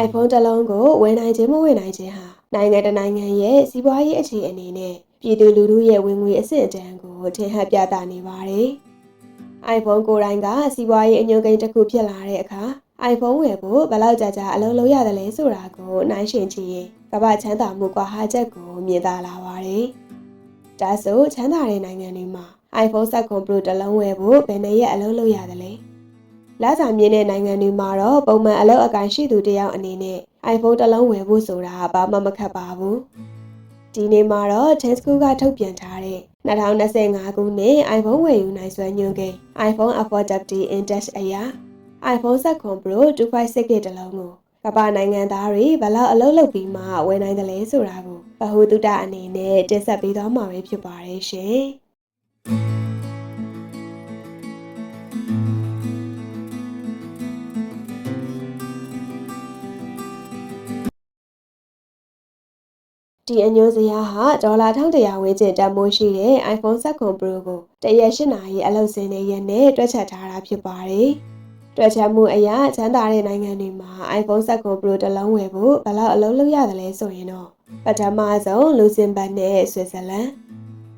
iPhone တစ်လုံးကိုဝယ်နိုင်ခြင်းမဝယ်နိုင်ခြင်းဟာနိုင်ငံတစ်နိုင်ငံရဲ့စီးပွားရေးအခြေအနေနဲ့ပြည်သူလူထုရဲ့ဝင်ငွေအဆင့်အတန်းကိုထင်ဟပ်ပြသနေပါတယ်။ iPhone ကိုယ်တိုင်ကစီးပွားရေးအညွှန်းကိန်းတစ်ခုဖြစ်လာတဲ့အခါ iPhone ဝယ်ဖို့ဘယ်လောက်ကြာကြာအလုပ်လုပ်ရတယ်လဲဆိုတာကိုနိုင်ရှင်ချင်ရင်ကမ္ဘာချမ်းသာမှုကွာဟာချက်ကိုမြင်သာလာပါတယ်။ဒါဆိုချမ်းသာတဲ့နိုင်ငံတွေမှာ iPhone 7 Pro တစ်လုံးဝယ်ဖို့ဘယ်နှစ်ရက်အလုပ်လုပ်ရတယ်လဲ။ လစာမြင့်တဲ့နိုင်ငံတွေမှာတော့ပုံမှန်အလုပ်အကိုင်ရှိသူတစ်ယောက်အနေနဲ့ iPhone တစ်လုံးဝယ်ဖို့ဆိုတာဘာမှမခက်ပါဘူး။ဒီနေ့မှာတော့ Tesco ကထုတ်ပြန်ထားတဲ့2025ခုနှစ် iPhone ဝယ်ယူနိုင်စွမ်းညွှန်းကိန်း iPhone Affordability Index အရ iPhone 7 Pro 256GB တစ်လုံးကိုကမ္ဘာနိုင်ငံသားတွေဘယ်လောက်အလုပ်လုပ်ပြီးမှဝယ်နိုင်တယ်လဲဆိုတာကိုဗဟုသုတအနေနဲ့တင်ဆက်ပေးသွားမှာပဲဖြစ်ပါတယ်ရှင်။ ဒီအညွှန်းစရာဟာဒေါ်လာ1100ဝန်းကျင်တန်ဖိုးရှိတဲ့ iPhone 7 Pro ကိုတရက်8နာရီအလုပ်စင်းတဲ့ရက်နဲ့တွက်ချက်ထားတာဖြစ်ပါတယ်။တွက်ချက်မှုအရချမ်းသာတဲ့နိုင်ငံတွေမှာ iPhone 7 Pro တစ်လုံးဝယ်ဖို့ဘယ်လောက်အလုပ်လုပ်ရတယ်လဲဆိုရင်တော့ပထမဆုံးလူစင်ဘတ်နဲ့ဆွစ်ဇာလန်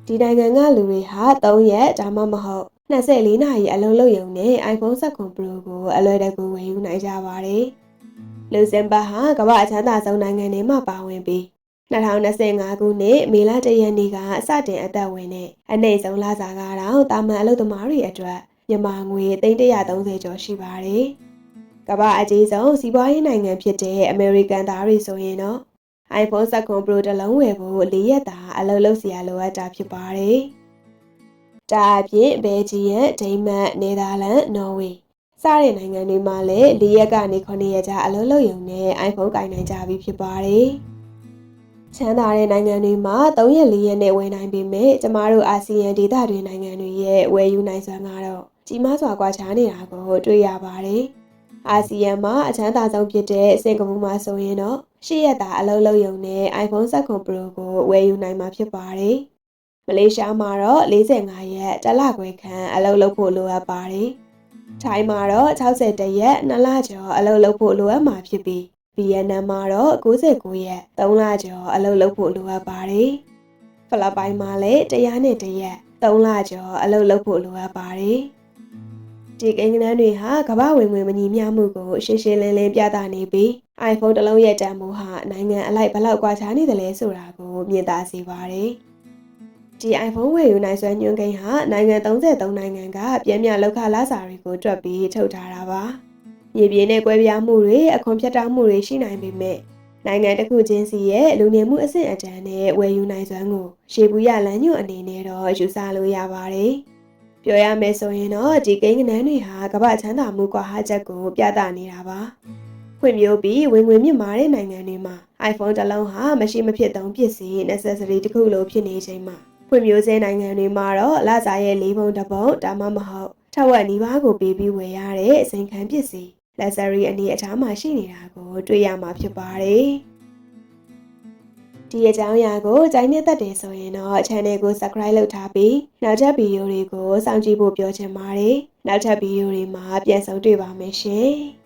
ဒီနိုင်ငံကလူတွေဟာ3ရက်ဒါမှမဟုတ်24နာရီအလုပ်လုပ်ရုံနဲ့ iPhone 7 Pro ကိုအလွယ်တကူဝယ်ယူနိုင်ကြပါတယ်။လူစင်ဘတ်ဟာကမ္ဘာအချမ်းသာဆုံးနိုင်ငံတွေမှာပါဝင်ပြီး 2025ခုနှစ်မေလ1ရက်နေ့ကစတင်အသက်ဝင်တဲ့အနှိမ့်ဆုံးလစာကတော့တာမန်အလုပ်သမားတွေအတွက်မြန်မာငွေ330ကျော်ရှိပါတယ်။ကမ္ဘာအကြီးဆုံးစီးပွားရေးနိုင်ငံဖြစ်တဲ့အမေရိကန်သားတွေဆိုရင်တော့ iPhone 7 Pro တစ်လုံးဝယ်ဖို့၄ရက်တာအလုပ်လုပ်စရာလိုအပ်တာဖြစ်ပါတယ်။ဒါအပြင်ဘယ်ဂျီယံဒိန်းမတ်နယ်သာလန်နော်ဝေစတဲ့နိုင်ငံတွေမှာလည်း၄ရက်ကနေ9ရက်ကြာအလုပ်လုပ်ရုံနဲ့ iPhone ကင်နိုင်ကြပြီဖြစ်ပါတယ်။ ချမ်းသာတဲ့နိုင်ငံတွေမှာ3ရက်4ရက်နဲ့ဝယ်နိုင်ပေမဲ့ကျမတို့အာဆီယံဒေသတွင်းနိုင်ငံတွေရဲ့ဝယ်ယူနိုင်စွမ်းကတော့ကြီးမားစွာကွာခြားနေတာကိုတွေ့ရပါတယ်။အာဆီယံမှာအချမ်းသာဆုံးဖြစ်တဲ့စင်ကာပူမှာဆိုရင်တော့ရှစ်ရက်တာအလုပ်လုပ်ရုံနဲ့ iPhone 7 Pro ကိုဝယ်ယူနိုင်မှာဖြစ်ပါတယ်။မလေးရှားမှာတော့45ရက်တစ်လခွဲခန့်အလုပ်လုပ်ဖို့လိုအပ်ပါတယ်။ထိုင်းမှာတော့60ရက်2လကျော်အလုပ်လုပ်ဖို့လိုအပ်မှာဖြစ်ပြီး ဗီယက်နမ်မှာတော့69ရက်3လကျော်အလုပ်လုပ်ဖို့လိုအပ်ပါတယ်။ဖိလစ်ပိုင်မှာလည်းတရားနဲ့တရက်3လကျော်အလုပ်လုပ်ဖို့လိုအပ်ပါတယ်။ဒီကိန်းဂဏန်းတွေဟာကမ္ဘာဝင်ငွေမညီမျှမှုကိုရှင်းရှင်းလင်းလင်းပြသနေပြီး iPhone တစ်လုံးရဲ့တန်ဖိုးဟာနိုင်ငံအလိုက်ဘလောက်ကွာခြားနေတယ်လဲဆိုတာကိုမြင်သာစေပါတယ်။ဒီ iPhone ဝယ်ယူနိုင်စွမ်းညွှန်းကိန်းဟာနိုင်ငံ33နိုင်ငံကပြင်းပြလောက်ခလာစာတွေကိုတွက်ပြီးထုတ်ထားတာပါ။ မြေပြင်နဲ့ကွဲပြားမှုတွေအခွန်ဖြတ်တောင်းမှုတွေရှိနိုင်ပေမဲ့နိုင်ငံတစ်ခုချင်းစီရဲ့လူနေမှုအဆင့်အတန်းနဲ့ဝယ်ယူနိုင်စွမ်းကိုရှေးဘူးရလမ်းညွှန်အနေနဲ့တော့ယူဆလို့ရပါတယ်။ပြောရမယ်ဆိုရင်တော့ဒီကိန်းဂဏန်းတွေဟာကမ္ဘာချမ်းသာမှုကွာဟချက်ကိုပြသနေတာပါ။ဖွံ့ဖြိုးပြီးဝင်ငွေမြင့်မားတဲ့နိုင်ငံတွေမှာ iPhone တစ်လုံးဟာမရှိမဖြစ်သုံးပစ္စည်း necessary တစ်ခုလိုဖြစ်နေချိန်မှာဖွံ့ဖြိုးဆဲနိုင်ငံတွေမှာတော့လစာရဲ့၄ပုံတစ်ပုံဒါမှမဟုတ်ထက်ဝက်နီးပါးကိုပေးပြီးဝယ်ရတဲ့အစိမ်ခံပစ္စည်း luxury အနေအထားမှာရှိနေတာကိုတွေ့ရမှာဖြစ်ပါတယ်။ဒီအကြောင်းအရာကိုကြိုင်းနေတဲ့တယ်ဆိုရင်တော့ channel ကို subscribe လုပ်ထားပြီးနောက်ထပ်ဗီဒီယိုတွေကိုစောင့်ကြည့်ဖို့ပြောချင်ပါတယ်။နောက်ထပ်ဗီဒီယိုတွေမှာပြန်ဆုံတွေ့ပါမယ်ရှင်။